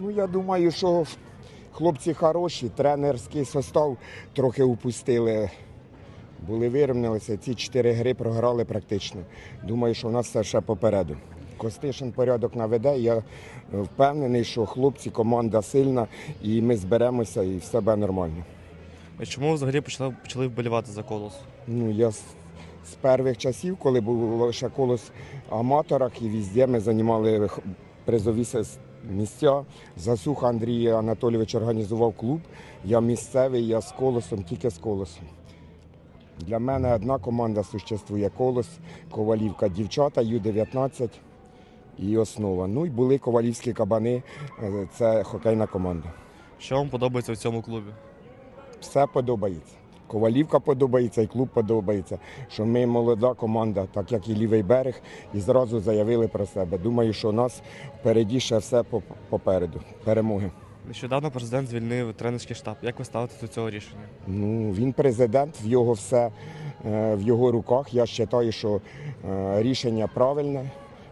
Ну, я думаю, що хлопці хороші, тренерський состав трохи упустили. Були вирівнялися, ці чотири гри програли практично. Думаю, що у нас все ще попереду. Костишин порядок наведе. Я впевнений, що хлопці, команда сильна, і ми зберемося, і все буде нормально. А Чому взагалі почали, почали вболівати за колос? Ну, я з, з перших часів, коли було ще колос в аматорах, і везде ми займали призові місця. Засуха Андрій Анатолійович організував клуб. Я місцевий, я з колосом, тільки з колосом. Для мене одна команда существує колос, Ковалівка дівчата, Ю-19 і основа. Ну і були ковалівські кабани, е, це хокейна команда. Що вам подобається в цьому клубі? все подобається. Ковалівка подобається і клуб подобається. Що ми молода команда, так як і лівий берег, і зразу заявили про себе. Думаю, що у нас впереді ще все попереду. Перемоги. Нещодавно президент звільнив тренерський штаб. Як ви ставитесь до цього рішення? Ну, він президент, в його все е, в його руках. Я вважаю, що е, рішення правильне.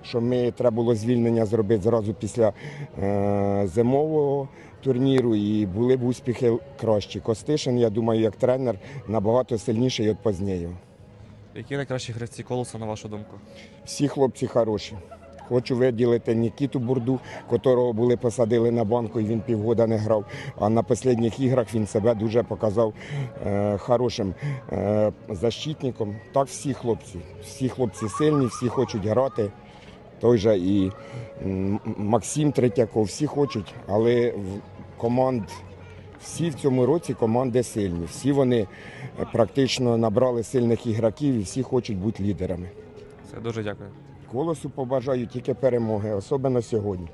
Що ми треба було звільнення зробити зразу після е, зимового турніру, і були б успіхи кращі. Костишин, я думаю, як тренер набагато сильніший від Познєєва. Які найкращі гравці колоса, на вашу думку? Всі хлопці хороші. Хочу виділити Нікіту Бурду, котрого були посадили на банку, і він півгода не грав. А на останніх іграх він себе дуже показав е, хорошим е, защитником. Так всі хлопці. Всі хлопці сильні, всі хочуть грати. Той же і Максим Третьяков, всі хочуть, але команд. Всі в цьому році команди сильні. Всі вони е, практично набрали сильних ігроків і всі хочуть бути лідерами. Все, дуже дякую. Колосу побажаю тільки перемоги, особливо сьогодні.